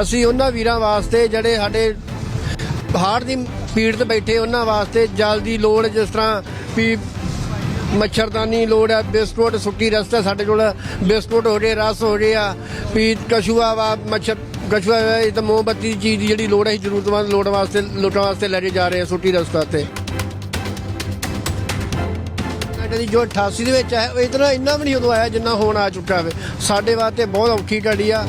ਅਸੀਂ ਉਹਨਾਂ ਵੀਰਾਂ ਵਾਸਤੇ ਜਿਹੜੇ ਸਾਡੇ ਹਾਰ ਦੀ ਪੀੜਤ ਬੈਠੇ ਉਹਨਾਂ ਵਾਸਤੇ ਜਲ ਦੀ ਲੋੜ ਜਿਸ ਤਰ੍ਹਾਂ ਵੀ ਮੱਛਰਦਾਨੀ ਲੋੜ ਹੈ ਬਿਸਕੁਟ, ਸੁੱਕੀ ਰਸਤਾ ਸਾਡੇ ਕੋਲ ਬਿਸਕੁਟ ਹੋ ਜੇ ਰਸ ਹੋ ਜੇ ਆ, ਵੀ ਕਛੂਆ ਵਾ, ਮੱਛਰ, ਕਛੂਆ ਇਹ ਤਾਂ ਮੋਮਬੱਤੀ ਦੀ ਚੀਜ਼ ਦੀ ਜਿਹੜੀ ਲੋੜ ਹੈ ਜ਼ਰੂਰਤਮੰਦ ਲੋੜ ਵਾਸਤੇ ਲੋਟਾਂ ਵਾਸਤੇ ਲੈ ਕੇ ਜਾ ਰਹੇ ਆ ਸੁੱਕੀ ਰਸਤਾ ਤੇ ਦੀ ਜੋ 88 ਦੇ ਵਿੱਚ ਹੈ, ਉਹ ਇਤਨਾ ਇੰਨਾ ਵੀ ਨਹੀਂ ਉਦੋਂ ਆਇਆ ਜਿੰਨਾ ਹੁਣ ਆ ਚੁੱਕਾ ਹੈ ਸਾਡੇ ਵਾਸਤੇ ਬਹੁਤ ਔਖੀ ਘੜੀ ਆ।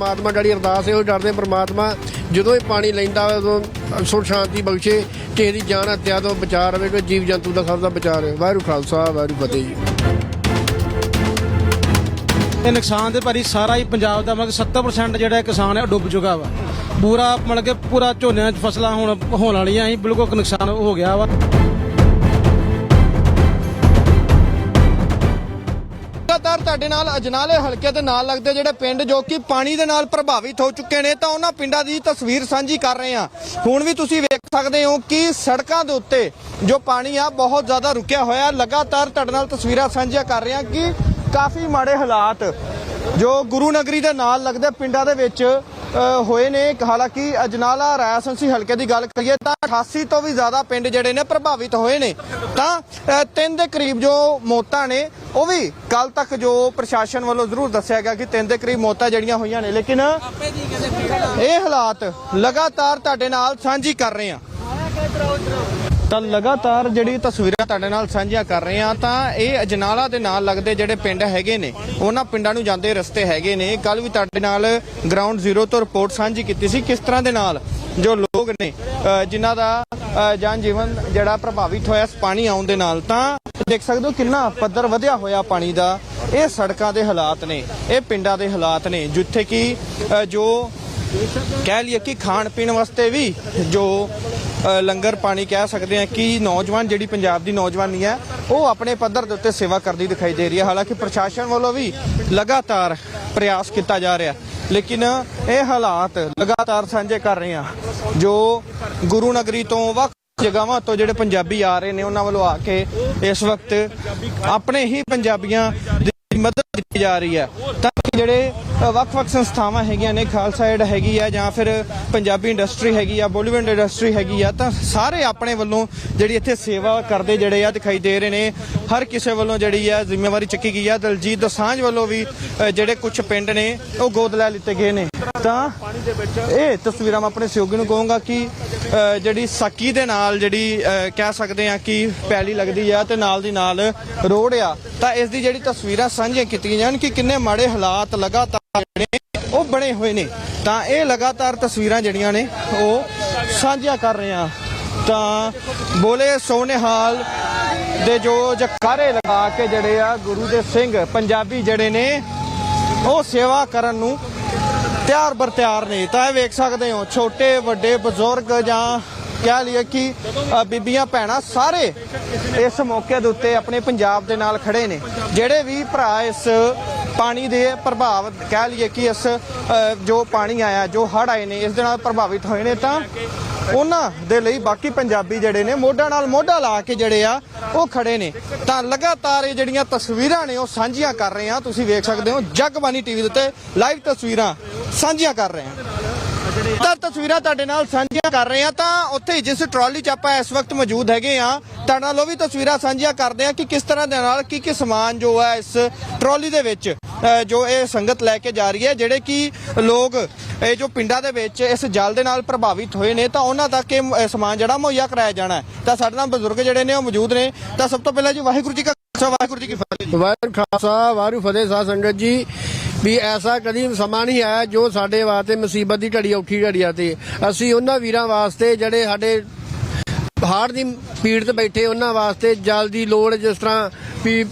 ਪਰਮਾਤਮਾ ਜਿਹੜੀ ਅਰਦਾਸ ਹੈ ਉਹ ਡਰਦੇ ਪਰਮਾਤਮਾ ਜਦੋਂ ਇਹ ਪਾਣੀ ਲੈਂਦਾ ਉਦੋਂ ਸੁਖ, ਸ਼ਾਂਤੀ ਬਖਸ਼ੇ, ਕਿਸੇ ਦੀ ਜਾਨ ਹੱਤਿਆ ਤੋਂ ਬਚਾ ਰਵੇ, ਕੋਈ ਜੀਵ ਜੰਤੂ ਦਾ ਸਭ ਦਾ ਬਚਾ ਰਹੇ ਵਾਹਿਗੁਰੂ ਖਾਲਸਾ, ਵਾਹਿਗੁਰੂ ਫਤਿਹ ਜੀ। ਇਹ ਨੁਕਸਾਨ ਦੇ ਭਾਰੀ ਸਾਰਾ ਹੀ ਪੰਜਾਬ ਦਾ ਮਤਲਬ 70% ਜਿਹੜਾ ਕਿਸਾਨ ਹੈ, ਉਹ ਡੁੱਬ ਚੁੱਕਾ ਵਾ। ਪੂਰਾ ਮਤਲਬ ਕਿ ਪੂਰਾ ਝੋਨਿਆਂ 'ਚ ਫਸਲਾਂ ਹੁਣ ਹੋਣ ਵਾਲੀਆਂ ਸੀ ਬਿਲਕੁਲ ਨੁਕਸਾਨ ਹੋ ਗਿਆ ਵਾ। ਲਗਾਤਾਰ ਤੁਹਾਡੇ ਨਾਲ ਅਜਨਾਲੇ ਹਲਕੇ ਦੇ ਨਾਲ ਲੱਗਦੇ ਜਿਹੜੇ ਪਿੰਡ ਜੋ ਕਿ ਪਾਣੀ ਦੇ ਨਾਲ ਪ੍ਰਭਾਵਿਤ ਹੋ ਚੁੱਕੇ ਨੇ ਤਾਂ ਉਹਨਾਂ ਪਿੰਡਾਂ ਦੀ ਤਸਵੀਰ ਸਾਂਝੀ ਕਰ ਰਹੇ ਹਾਂ। ਹੁਣ ਵੀ ਤੁਸੀਂ ਵੇਖ ਸਕਦੇ ਹੋ ਕਿ ਸੜਕਾਂ ਦੇ ਉੱਤੇ ਜੋ ਪਾਣੀ ਆ ਬਹੁਤ ਜ਼ਿਆਦਾ ਰੁਕਿਆ ਹੋਇਆ। ਲਗਾਤਾਰ ਤੁਹਾਡੇ ਨਾਲ ਤਸਵੀਰਾਂ ਸਾਂਝੀਆਂ ਕਰ ਰਹੇ ਹਾਂ ਕਿ ਕਾਫੀ ਮਾੜੇ ਹਾਲਾਤ ਜੋ ਗੁਰੂ ਨਗਰੀ ਦੇ ਨਾਲ ਲੱਗਦੇ ਪਿੰਡਾਂ ਦੇ ਵਿੱਚ ਹੋਏ ਨੇ। ਹਾਲਾਂਕਿ ਅਜਨਾਲਾ ਰਾਇਸੰਸੀ ਹਲਕੇ ਦੀ ਗੱਲ ਕਰੀਏ ਤਾਂ 88 ਤੋਂ ਵੀ ਜ਼ਿਆਦਾ ਪਿੰਡ ਜਿਹੜੇ ਨੇ ਪ੍ਰਭਾਵਿਤ ਹੋਏ ਨੇ। ਤਾਂ ਤਿੰਨ ਦੇ ਕਰੀਬ ਜੋ ਮੌਤਾਂ ਨੇ, ਉਹ ਵੀ ਕੱਲ ਤੱਕ ਜੋ ਪ੍ਰਸ਼ਾਸਨ ਵੱਲੋਂ ਜ਼ਰੂਰ ਦੱਸਿਆ ਗਿਆ ਕਿ ਤਿੰਨ ਦੇ ਕਰੀਬ ਮੌਤਾਂ ਜਿਹੜੀਆਂ ਹੋਈਆਂ ਨੇ। ਲੇਕਿਨ ਇਹ ਹਾਲਾਤ ਲਗਾਤਾਰ ਤੁਹਾਡੇ ਨਾਲ ਸਾਂਝੀ ਕਰ ਰਹੇ ਹਾਂ। ਤਾਂ ਲਗਾਤਾਰ ਜਿਹੜੀ ਤਸਵੀਰਾਂ ਤੁਹਾਡੇ ਨਾਲ ਸਾਂਝੀਆਂ ਕਰ ਰਹੇ ਹਾਂ ਤਾਂ ਇਹ ਅਜਨਾਲਾ ਦੇ ਨਾਲ ਲੱਗਦੇ ਜਿਹੜੇ ਪਿੰਡ ਹੈਗੇ ਨੇ ਉਹਨਾਂ ਪਿੰਡਾਂ ਨੂੰ ਜਾਂਦੇ ਰਸਤੇ ਹੈਗੇ ਨੇ। ਕੱਲ ਵੀ ਤੁਹਾਡੇ ਨਾਲ ਗਰਾਊਂਡ ਜ਼ੀਰੋ ਤੋਂ ਰਿਪੋਰਟ ਸਾਂਝੀ ਕੀਤੀ ਸੀ। ਕਿਸ ਤਰ੍ਹਾਂ ਦੇ ਨਾਲ ਜੋ ਲੋਕ ਨੇ ਅ, ਜਿਨ੍ਹਾਂ ਦਾ ਜਨ ਜੀਵਨ ਜਿਹੜਾ ਪ੍ਰਭਾਵਿਤ ਹੋਇਆ ਇਸ ਪਾਣੀ ਆਉਣ ਦੇ ਨਾਲ ਤਾਂ ਦੇਖ ਸਕਦੇ ਹੋ ਕਿੰਨਾ ਪੱਧਰ ਵਧਿਆ ਹੋਇਆ ਪਾਣੀ ਦਾ ਇਹ ਸੜਕਾਂ ਦੇ ਹਾਲਾਤ ਨੇ ਇਹ ਪਿੰਡਾਂ ਦੇ ਹਾਲਾਤ ਨੇ ਜਿੱਥੇ ਕਿ ਜੋ ਕਹਿ ਲਈਏ ਕਿ ਖਾਣ ਪੀਣ ਵਾਸਤੇ ਵੀ ਜੋ ਲੰਗਰ ਪਾਣੀ ਕਹਿ ਸਕਦੇ ਹਾਂ ਕਿ ਨੌਜਵਾਨ, ਜਿਹੜੀ ਪੰਜਾਬ ਦੀ ਨੌਜਵਾਨੀ ਹੈ, ਉਹ ਆਪਣੇ ਪੱਧਰ ਦੇ ਉੱਤੇ ਸੇਵਾ ਕਰਦੀ ਦਿਖਾਈ ਦੇ ਰਹੀ ਹੈ। ਹਾਲਾਂਕਿ ਪ੍ਰਸ਼ਾਸਨ ਵੱਲੋਂ ਵੀ ਲਗਾਤਾਰ ਪ੍ਰਯਾਸ ਕੀਤਾ ਜਾ ਰਿਹਾ ਲੇਕਿਨ ਇਹ ਹਾਲਾਤ ਲਗਾਤਾਰ ਸਾਂਝੇ ਕਰ ਰਹੇ ਆ ਜੋ ਗੁਰੂ ਨਗਰੀ ਤੋਂ ਵੱਖ ਜਗ੍ਹਾਵਾਂ ਤੋਂ ਜਿਹੜੇ ਪੰਜਾਬੀ ਆ ਰਹੇ ਨੇ, ਉਹਨਾਂ ਵੱਲੋਂ ਆ ਕੇ ਇਸ ਵਕਤ ਆਪਣੇ ਹੀ ਪੰਜਾਬੀਆਂ ਦੀ ਮਦਦ ਕੀਤੀ ਜਾ ਰਹੀ ਹੈ। ਤਾਂ ਜਿਹੜੇ ਵੱਖ-ਵੱਖ ਸੰਸਥਾਵਾਂ ਹੈਗੀਆਂ ਨੇ, ਖਾਲਸਾ ਏਡ ਹੈਗੀ ਆ ਜਾਂ ਫਿਰ ਪੰਜਾਬੀ ਇੰਡਸਟਰੀ ਹੈਗੀ ਆ ਬੋਲੀਵੁੱਡ ਇੰਡਸਟਰੀ ਹੈਗੀ ਆ, ਤਾਂ ਸਾਰੇ ਆਪਣੇ ਵੱਲੋਂ ਜਿਹੜੀ ਇੱਥੇ ਸੇਵਾ ਕਰਦੇ ਜਿਹੜੇ ਆ ਦਿਖਾਈ ਦੇ ਰਹੇ ਨੇ। ਹਰ ਕਿਸੇ ਵੱਲੋਂ ਜਿਹੜੀ ਆ ਜ਼ਿੰਮੇਵਾਰੀ ਚੱਕੀ ਗਈ ਆ। ਦਲਜੀਤ ਦਸਾਂਝ ਵੱਲੋਂ ਵੀ ਜਿਹੜੇ ਕੁਝ ਪਿੰਡ ਨੇ, ਉਹ ਗੋਦ ਲੈ ਲਿੱਤੇ ਗਏ ਨੇ। ਤਾਂ ਇਹ ਤਸਵੀਰਾਂ ਮੈਂ ਆਪਣੇ ਸਹਿਯੋਗੀ ਨੂੰ ਕਹੂੰਗਾ ਕਿ ਜਿਹੜੀ ਸਾਕੀ ਦੇ ਨਾਲ ਜਿਹੜੀ ਕਹਿ ਸਕਦੇ ਆ ਕਿ ਪੈਲੀ ਲੱਗਦੀ ਆ ਤੇ ਨਾਲ ਦੀ ਨਾਲ ਰੋਡ ਆ। ਤਾਂ ਇਸ ਦੀ ਜਿਹੜੀ ਤਸਵੀਰਾਂ ਸਾਂਝੀਆਂ ਕੀਤੀਆਂ ਜਾਣ ਕਿ ਕਿੰਨੇ ਮਾੜੇ ਹਾਲਾਤ ਲਗਾਤਾਰ ਜਿਹੜੇ ਉਹ ਬਣੇ ਹੋਏ ਨੇ। ਤਾਂ ਇਹ ਲਗਾਤਾਰ ਤਸਵੀਰਾਂ ਜਿਹੜੀਆਂ ਨੇ, ਉਹ ਸਾਂਝੀਆਂ ਕਰ ਰਹੇ ਆ ਤਾਂ ਬੋਲੇ ਸੋਨੇਹਾਲ ਦੇ ਜੋ ਜਕਾਰੇ ਲਗਾ ਕੇ ਜਿਹੜੇ ਆ ਗੁਰੂ ਦੇ ਸਿੰਘ, ਪੰਜਾਬੀ ਜਿਹੜੇ ਨੇ, ਉਹ ਸੇਵਾ ਕਰਨ ਨੂੰ ਤਿਆਰ ਬਰ ਤਿਆਰ ਨੇ। ਤਾਂ ਇਹ ਵੇਖ ਸਕਦੇ ਹੋ, ਛੋਟੇ, ਵੱਡੇ, ਬਜ਼ੁਰਗ ਜਾਂ ਕਹਿ ਲਈਏ ਕਿ ਬੀਬੀਆਂ, ਭੈਣਾਂ ਸਾਰੇ ਇਸ ਮੌਕੇ ਦੇ ਉੱਤੇ ਆਪਣੇ ਪੰਜਾਬ ਦੇ ਨਾਲ ਖੜੇ ਨੇ। ਜਿਹੜੇ ਵੀ ਭਰਾ ਇਸ ਪਾਣੀ ਦੇ ਪ੍ਰਭਾਵ ਕਹਿ ਲਈਏ ਕਿ ਇਸ ਜੋ ਪਾਣੀ ਆਇਆ, ਜੋ ਹੜ੍ਹ ਆਏ ਨੇ, ਇਸ ਦੇ ਨਾਲ ਪ੍ਰਭਾਵਿਤ ਹੋਏ ਨੇ, ਤਾਂ ਉਹਨਾਂ ਦੇ ਲਈ ਬਾਕੀ ਪੰਜਾਬੀ ਜਿਹੜੇ ਨੇ, ਮੋਢਾ ਨਾਲ ਮੋਢਾ ਲਾ ਕੇ ਜਿਹੜੇ ਆ, ਉਹ ਖੜੇ ਨੇ। ਤਾਂ ਲਗਾਤਾਰ ਇਹ ਜਿਹੜੀਆਂ ਤਸਵੀਰਾਂ ਨੇ, ਉਹ ਸਾਂਝੀਆਂ ਕਰ ਰਹੇ ਹਾਂ ਤੁਸੀਂ ਵੇਖ ਸਕਦੇ ਹੋ ਜਗਬਾਨੀ ਟੀਵੀ ਦੇ ਉੱਤੇ ਲਾਈਵ ਤਸਵੀਰਾਂ ਸਾਂਝੀਆਂ ਕਰ ਰਹੇ ਹਾਂ ਤਾਂ ਤਸਵੀਰਾਂ ਤੁਹਾਡੇ ਨਾਲ ਸਾਂਝੀਆਂ ਕਰ ਰਹੇ ਆ, ਤਾਂ ਉੱਥੇ ਜਿਸ ਟਰਾਲੀ 'ਚ ਆਪਾਂ ਇਸ ਵਕਤ ਮੌਜੂਦ ਹੈਗੇ ਆ, ਤੁਹਾਡੇ ਨਾਲ ਉਹ ਵੀ ਤਸਵੀਰਾਂ ਸਾਂਝੀਆਂ ਕਰਦੇ ਆ ਕਿ ਕਿਸ ਤਰ੍ਹਾਂ ਦੇ ਨਾਲ ਕੀ ਕੀ ਸਮਾਨ ਜੋ ਹੈ ਇਸ ਟਰਾਲੀ ਦੇ ਵਿੱਚ ਜੋ ਇਹ ਸੰਗਤ ਲੈ ਕੇ ਜਾ ਰਹੀ ਹੈ, ਜਿਹੜੇ ਕਿ ਲੋਕ ਇਹ ਜੋ ਪਿੰਡਾਂ ਦੇ ਵਿੱਚ ਇਸ ਜਲ ਦੇ ਨਾਲ ਪ੍ਰਭਾਵਿਤ ਹੋਏ ਨੇ, ਤਾਂ ਉਹਨਾਂ ਤੱਕ ਇਹ ਸਮਾਨ ਜਿਹੜਾ ਮੁਹੱਈਆ ਕਰਾਇਆ ਜਾਣਾ ਤਾਂ ਸਾਡੇ ਨਾਲ ਬਜ਼ੁਰਗ ਜਿਹੜੇ ਨੇ ਉਹ ਮੌਜੂਦ ਨੇ। ਤਾਂ ਸਭ ਤੋਂ ਪਹਿਲਾਂ ਜੀ ਵਾਹਿਗੁਰੂ ਜੀ ਕਾ ਖਾਲਸਾ, ਵਾਹਿਗੁਰੂ ਜੀ ਕੀ ਫਤਿਹ ਵਾਹਿਗੁਰੂ ਖਾਲਸਾ, ਵਾਹਿਗੁਰੂ ਫਤਿਹ, ਸਾਧ ਸੰਗਤ ਜੀ। ਵੀ ਐਸਾ ਕਦੀ ਸਮਾਂ ਨਹੀਂ ਆਇਆ ਜੋ ਸਾਡੇ ਵਾਸਤੇ ਮੁਸੀਬਤ ਦੀ ਘੜੀ ਔਖੀ ਘੜੀ ਆ ਤੇ ਅਸੀਂ ਉਹਨਾਂ ਵੀਰਾਂ ਵਾਸਤੇ ਜਿਹੜੇ ਸਾਡੇ ਹਾਰਟ ਦੀ ਪੀੜ ਤੇ ਬੈਠੇ, ਉਹਨਾਂ ਵਾਸਤੇ ਜਲ ਦੀ ਲੋੜ ਜਿਸ ਤਰ੍ਹਾਂ ਵੀ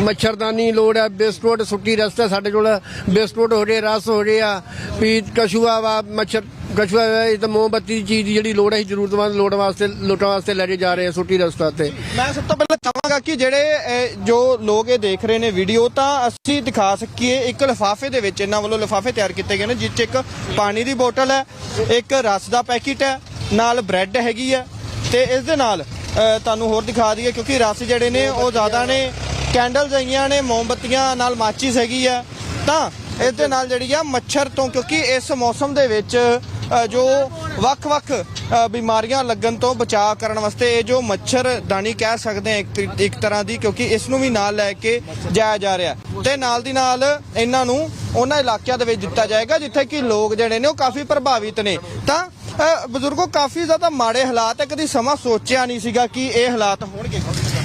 ਮੱਛਰਦਾਨੀ ਲੋੜ ਹੈ ਬਿਸਕੁਟ ਸੁੱਕੀ ਰਸਤਾ ਸਾਡੇ ਕੋਲ ਬਿਸਕੁਟ ਹੋ ਜੇ ਰਸ ਹੋ ਜੇ ਆ। ਵੀ ਕਛੂਆ ਵਾ ਮੱਛਰ ਕਛੂਆ ਵਾ, ਇਹ ਤਾਂ ਮੋਮਬੱਤੀ ਦੀ ਚੀਜ਼ ਦੀ ਜਿਹੜੀ ਲੋੜ ਹੈ ਜ਼ਰੂਰਤਮੰਦ ਲੋੜ ਵਾਸਤੇ ਲੋਟਾਂ ਵਾਸਤੇ ਲੈ ਕੇ ਜਾ ਰਹੇ ਆ ਸੁੱਕੀ ਰਸਤਾ ਤੇ ਮੈਂ ਸਭ ਤੋਂ ਪਹਿਲਾਂ ਚਾਹਾਂਗਾ ਕਿ ਜਿਹੜੇ ਅਹ, ਜੋ ਲੋਕ ਇਹ ਦੇਖ ਰਹੇ ਨੇ ਵੀਡੀਓ ਤਾਂ ਅਸੀਂ ਦਿਖਾ ਸਕੀਏ ਇੱਕ ਲਿਫਾਫੇ ਦੇ ਵਿੱਚ ਇਹਨਾਂ ਵੱਲੋਂ ਲਿਫਾਫੇ ਤਿਆਰ ਕੀਤੇ ਗਏ ਨੇ ਜਿਸ 'ਚ ਇੱਕ ਪਾਣੀ ਦੀ ਬੋਤਲ ਹੈ ਇੱਕ ਰਸ ਦਾ ਪੈਕੇਟ ਹੈ ਨਾਲ ਬ੍ਰੈਡ ਹੈਗੀ ਹੈ ਤੇ ਇਸ ਦੇ ਨਾਲ ਅਹ, ਤੁਹਾਨੂੰ ਹੋਰ ਦਿਖਾ ਦਈਏ ਕਿਉਂਕਿ ਰਸ ਜਿਹੜੇ ਨੇ ਉਹ ਜ਼ਿਆਦਾ ਨੇ ਕੈਂਡਲਸ ਹੈਗੀਆਂ ਨੇ, ਮੋਮਬੱਤੀਆਂ ਨਾਲ ਮਾਚਿਸ ਹੈਗੀ ਆ। ਤਾਂ ਇਸ ਦੇ ਨਾਲ ਜਿਹੜੀ ਆ ਮੱਛਰ ਤੋਂ, ਕਿਉਂਕਿ ਇਸ ਮੌਸਮ ਦੇ ਵਿੱਚ ਜੋ ਵੱਖ-ਵੱਖ ਬਿਮਾਰੀਆਂ ਲੱਗਣ ਤੋਂ ਬਚਾਅ ਕਰਨ ਵਾਸਤੇ ਇਹ ਜੋ ਮੱਛਰਦਾਨੀ ਕਹਿ ਸਕਦੇ ਆ ਇੱਕ ਇੱਕ ਤਰ੍ਹਾਂ ਦੀ, ਕਿਉਂਕਿ ਇਸ ਨੂੰ ਵੀ ਨਾਲ ਲੈ ਕੇ ਜਾਇਆ ਜਾ ਰਿਹਾ। ਤੇ ਨਾਲ ਦੀ ਨਾਲ ਇਹਨਾਂ ਨੂੰ ਉਹਨਾਂ ਇਲਾਕਿਆਂ ਦੇ ਵਿੱਚ ਦਿੱਤਾ ਜਾਏਗਾ, ਜਿੱਥੇ ਕਿ ਲੋਕ ਜਿਹੜੇ ਨੇ ਉਹ ਕਾਫੀ ਪ੍ਰਭਾਵਿਤ ਨੇ। ਤਾਂ ਬਜ਼ੁਰਗੋ ਕਾਫੀ ਜ਼ਿਆਦਾ ਮਾੜੇ ਹਾਲਾਤ ਹੈ ਕਦੀ ਸਮਾਂ ਸੋਚਿਆ ਨਹੀਂ ਸੀਗਾ ਕਿ ਇਹ ਹਾਲਾਤ ਹੋਣਗੇ।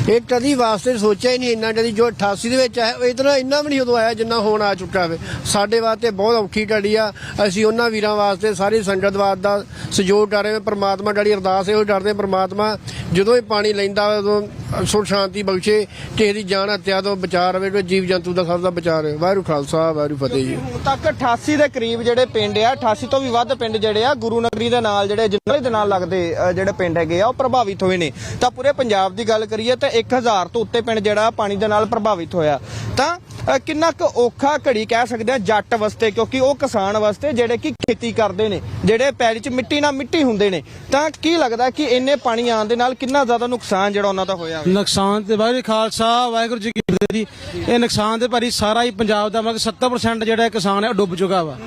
ਇਹ ਕਦੀ ਵਾਸਤੇ ਸੋਚਿਆ ਹੀ ਨਹੀਂ ਇੰਨਾ ਕਦੀ ਜੋ 88 ਦੇ ਵਿੱਚ ਆਇਆ ਇਤਨਾ ਇੰਨਾ ਵੀ ਨਹੀਂ ਉਦੋਂ ਆਇਆ ਜਿੰਨਾ ਹੁਣ ਆ ਚੁੱਕਾ ਵੇ ਸਾਡੇ ਵਾਸਤੇ ਬਹੁਤ ਔਖੀ ਘੜੀ ਆ। ਅਸੀਂ ਉਹਨਾਂ ਵੀਰਾਂ ਵਾਸਤੇ ਸਾਰੀ ਸੰਗਤਵਾਦ ਦਾ ਸਹਿਯੋਗ ਕਰ ਰਹੇ ਹਾਂ। ਪ੍ਰਮਾਤਮਾ ਗੜੀ ਅਰਦਾਸ ਇਹੋ ਕਰਦੇ ਪ੍ਰਮਾਤਮਾ ਜਦੋਂ ਇਹ ਪਾਣੀ ਲੈਂਦਾ ਉਦੋਂ ਸੁਖ ਸ਼ਾਂਤੀ ਬਖਸ਼ੇ ਕਿਸੇ ਦੀ ਜਾਨ ਹੱਤਿਆ ਤੋਂ ਬਚਾ ਰਵੇ ਕੋਈ ਜੀਵ ਜੰਤੂ ਦਾ ਸਭ ਦਾ ਬਚਾ ਰਹੇ ਵਾਹਿਗੁਰੂ ਖਾਲਸਾ ਵਾਹਿਗੁਰੂ ਫਤਿਹ ਜੀ। ਹੁਣ ਤੱਕ 88 ਦੇ ਕਰੀਬ ਜਿਹੜੇ ਪਿੰਡ ਆ 88 ਤੋਂ ਵੀ ਵੱਧ ਪਿੰਡ ਜਿਹੜੇ ਆ ਗੁਰੂ ਨਗਰੀ ਦੇ ਨਾਲ ਜਿਹੜੇ ਜਿੰਨੇ ਦੇ ਨਾਲ ਲੱਗਦੇ ਅ, ਜਿਹੜੇ ਪਿੰਡ ਹੈਗੇ ਆ ਉਹ ਪ੍ਰਭਾਵਿਤ ਹੋਏ ਨੇ। ਤਾਂ ਪੂਰੇ ਪੰਜਾਬ ਦੀ ਗੱਲ ਕਰੀਏ ਤਾਂ 1000 ਤੋਂ ਉੱਤੇ ਪਿੰਡ ਜਿਹੜਾ ਪਾਣੀ ਦੇ ਨਾਲ ਪ੍ਰਭਾਵਿਤ ਹੋਇਆ। ਤਾਂ ਕਿੰਨਾ ਕੁ ਔਖਾ ਘੜੀ ਕਹਿ ਸਕਦੇ ਆ ਜੱਟ ਵਾਸਤੇ ਕਿਉਂਕਿ ਉਹ ਕਿਸਾਨ ਵਾਸਤੇ ਜਿਹੜੇ ਕਿ ਖੇਤੀ ਕਰਦੇ ਨੇ ਜਿਹੜੇ ਪੈਲੀ 'ਚ ਮਿੱਟੀ ਨਾਲ ਮਿੱਟੀ ਹੁੰਦੇ ਨੇ। ਤਾਂ ਕੀ ਲੱਗਦਾ ਕਿ ਇੰਨੇ ਪਾਣੀ ਆਉਣ ਦੇ ਨਾਲ ਕਿੰਨਾ ਜ਼ਿਆਦਾ ਨੁਕਸਾਨ ਜਿਹੜਾ ਉਹਨਾਂ ਦਾ ਹੋਇਆ ਹੋਵੇ? ਨੁਕਸਾਨ ਤੇ ਵਾਹਿਗੁਰੂ ਖਾਲਸਾ ਵਾਹਿਗੁਰੂ ਜੀ ਕੀ ਫਤਿਹ ਜੀ। ਇਹ ਨੁਕਸਾਨ ਤੇ ਭਾਰੀ ਸਾਰਾ ਹੀ ਪੰਜਾਬ ਦਾ ਮਤਲਬ 70% ਜਿਹੜਾ ਕਿਸਾਨ ਹੈ ਉਹ ਡੁੱਬ ਚੁੱਕਾ ਵਾ।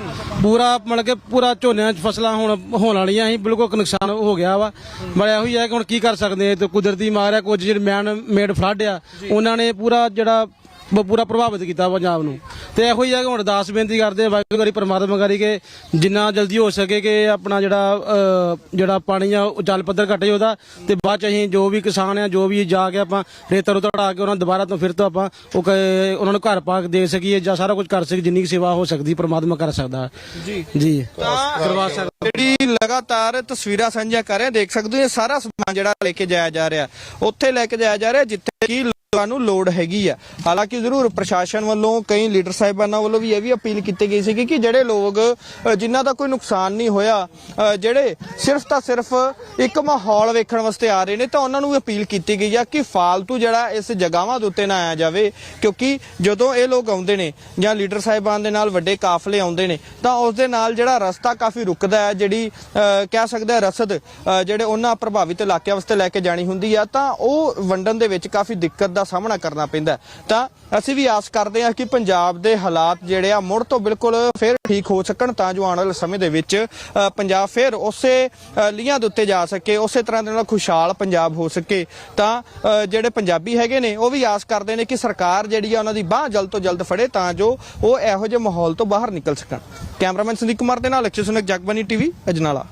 ਪੂਰਾ ਮਤਲਬ ਕਿ ਪੂਰਾ ਝੋਨਿਆਂ 'ਚ ਫਸਲਾਂ ਹੁਣ ਹੋਣ ਵਾਲੀਆਂ ਸੀ ਬਿਲਕੁਲ ਨੁਕਸਾਨ ਹੋ ਗਿਆ ਵਾ। ਪਰ ਇਹੋ ਹੀ ਹੈ ਕਿ ਹੁਣ ਕੀ ਕਰ ਸਕਦੇ ਆ ਤੇ ਕੁਦਰਤੀ ਮਾਰ ਹੈ ਕੁਝ ਜਿਹੜੇ ਮੈਨ ਮੇਡ ਫਲੱਡ ਆ ਉਹਨਾਂ ਨੇ ਪੂਰਾ ਜਿਹੜਾ ਬ- ਪੂਰਾ ਪ੍ਰਭਾਵਿਤ ਕੀਤਾ ਪੰਜਾਬ ਨੂੰ। ਤੇ ਇਹੋ ਹੀ ਹੈ ਕਿ ਹੁਣ ਅਰਦਾਸ ਬੇਨਤੀ ਕਰਦੇ ਆ ਵਾਹਿਗੁਰੂ ਕਰੀ ਪਰਮਾਤਮਾ ਕਰੀ ਕਿ ਜਿੰਨਾ ਜਲਦੀ ਹੋ ਸਕੇ ਕਿ ਆਪਣਾ ਜਿਹੜਾ ਅ, ਜਿਹੜਾ ਪਾਣੀ ਆ ਉਹ ਜਲ ਪੱਧਰ ਘਟੇ ਉਹਦਾ। ਤੇ ਬਾਅਦ ਚ ਅਸੀਂ ਜੋ ਵੀ ਕਿਸਾਨ ਆ ਜੋ ਵੀ ਜਾ ਕੇ ਆਪਾਂ ਰੇਤਾ ਰੁਤਾ ਢਾ ਕੇ ਉਹਨਾਂ ਨੂੰ ਦੁਬਾਰਾ ਤੋਂ ਫਿਰ ਤੋਂ ਆਪਾਂ ਉਹ ਕ- ਉਹਨਾਂ ਨੂੰ ਘਰ ਪਾ ਕੇ ਦੇ ਸਕੀਏ ਜਾਂ ਸਾਰਾ ਕੁਝ ਕਰ ਸਕੀਏ ਜਿੰਨੀ ਕੁ ਸੇਵਾ ਹੋ ਸਕਦੀ ਪਰਮਾਤਮਾ ਕਰ ਸਕਦਾ। ਜੀ। ਜੀ। ਕਰਵਾ ਸਕਦਾ। ਜਿਹੜੀ ਲਗਾਤਾਰ ਤਸਵੀਰਾਂ ਸਾਂਝੀਆਂ ਕਰ ਰਹੇ ਹਾਂ, ਦੇਖ ਸਕਦੇ ਹੋ ਇਹ ਸਾਰਾ ਸਮਾਨ ਜਿਹੜਾ ਲੈ ਕੇ ਜਾਇਆ ਜਾ ਰਿਹਾ। ਉੱਥੇ ਲੈ ਕੇ ਜਾਇਆ ਜਾ ਰਿਹਾ ਜਿੱਥੇ ਕਿ ਤੁਹਾਨੂੰ ਲੋੜ ਹੈਗੀ ਆ। ਹਾਲਾਂਕਿ ਜ਼ਰੂਰ ਪ੍ਰਸ਼ਾਸਨ ਵੱਲੋਂ ਕਈ ਲੀਡਰ ਸਾਹਿਬਾਨਾਂ ਵੱਲੋਂ ਵੀ ਇਹ ਵੀ ਅਪੀਲ ਕੀਤੀ ਗਈ ਸੀ ਕਿ ਜਿਹੜੇ ਲੋਕ ਅ, ਜਿਨ੍ਹਾਂ ਦਾ ਕੋਈ ਨੁਕਸਾਨ ਨਹੀਂ ਹੋਇਆ ਜਿਹੜੇ ਸਿਰਫ ਤਾਂ ਸਿਰਫ ਇੱਕ ਮਾਹੌਲ ਵੇਖਣ ਵਾਸਤੇ ਆ ਰਹੇ ਨੇ ਤਾਂ ਉਹਨਾਂ ਨੂੰ ਵੀ ਅਪੀਲ ਕੀਤੀ ਗਈ ਆ ਕਿ ਫਾਲਤੂ ਜਿਹੜਾ ਇਸ ਜਗ੍ਹਾਵਾਂ ਦੇ ਉੱਤੇ ਨਾ ਆਇਆ ਜਾਵੇ ਕਿਉਂਕਿ ਜਦੋਂ ਇਹ ਲੋਕ ਆਉਂਦੇ ਨੇ ਜਾਂ ਲੀਡਰ ਸਾਹਿਬਾਨ ਦੇ ਨਾਲ ਵੱਡੇ ਕਾਫਲੇ ਆਉਂਦੇ ਨੇ ਤਾਂ ਉਸ ਦੇ ਨਾਲ ਜਿਹੜਾ ਰਸਤਾ ਕਾਫੀ ਰੁਕਦਾ ਹੈ ਜਿਹੜੀ ਕਹਿ ਸਕਦੇ ਆ ਰਸਦ ਜਿਹੜੇ ਉਹਨਾਂ ਪ੍ਰਭਾਵਿਤ ਇਲਾਕਿਆਂ ਵਾਸਤੇ ਲੈ ਕੇ ਜਾਣੀ ਹੁੰਦੀ ਆ ਤਾਂ ਉਹ ਵੰਡਣ ਦੇ ਵਿੱਚ ਕਾਫੀ ਦਿੱਕਤ ਦਾ ਸਾਹਮਣਾ ਕਰਨਾ ਪੈਂਦਾ ਤਾਂ ਅਸੀਂ ਵੀ ਆਸ ਕਰਦੇ ਹਾਂ ਕਿ ਪੰਜਾਬ ਦੇ ਹਾਲਾਤ ਜਿਹੜੇ ਆ ਮੁੜ ਤੋਂ ਬਿਲਕੁਲ ਫਿਰ ਠੀਕ ਹੋ ਸਕਣ, ਤਾਂ ਜੋ ਆਉਣ ਵਾਲੇ ਸਮੇਂ ਦੇ ਵਿੱਚ ਪੰਜਾਬ ਫਿਰ ਉਸੇ ਲੀਹਾਂ ਦੇ ਉੱਤੇ ਜਾ ਸਕੇ, ਉਸੇ ਤਰ੍ਹਾਂ ਦੇ ਨਾਲ ਖੁਸ਼ਹਾਲ ਪੰਜਾਬ ਹੋ ਸਕੇ। ਤਾਂ ਜਿਹੜੇ ਪੰਜਾਬੀ ਹੈਗੇ ਨੇ, ਉਹ ਵੀ ਆਸ ਕਰਦੇ ਨੇ ਕਿ ਸਰਕਾਰ ਜਿਹੜੀ ਆ ਉਹਨਾਂ ਦੀ ਬਾਹ ਜਲਦ ਤੋਂ ਜਲਦ ਫੜੇ, ਤਾਂ ਜੋ ਉਹ ਇਹੋ ਜਿਹੇ ਮਾਹੌਲ ਤੋਂ ਬਾਹਰ ਨਿਕਲ ਸਕਣ। ਕੈਮਰਾਮੈਨ ਸੰਦੀਪ ਕੁਮਾਰ ਦੇ ਨਾਲ, ਅਕਸ਼ੇ ਸੁਨਕ ਜਗਬਾਨੀ ਟੀਵੀ, ਅਜਨਾਲਾ।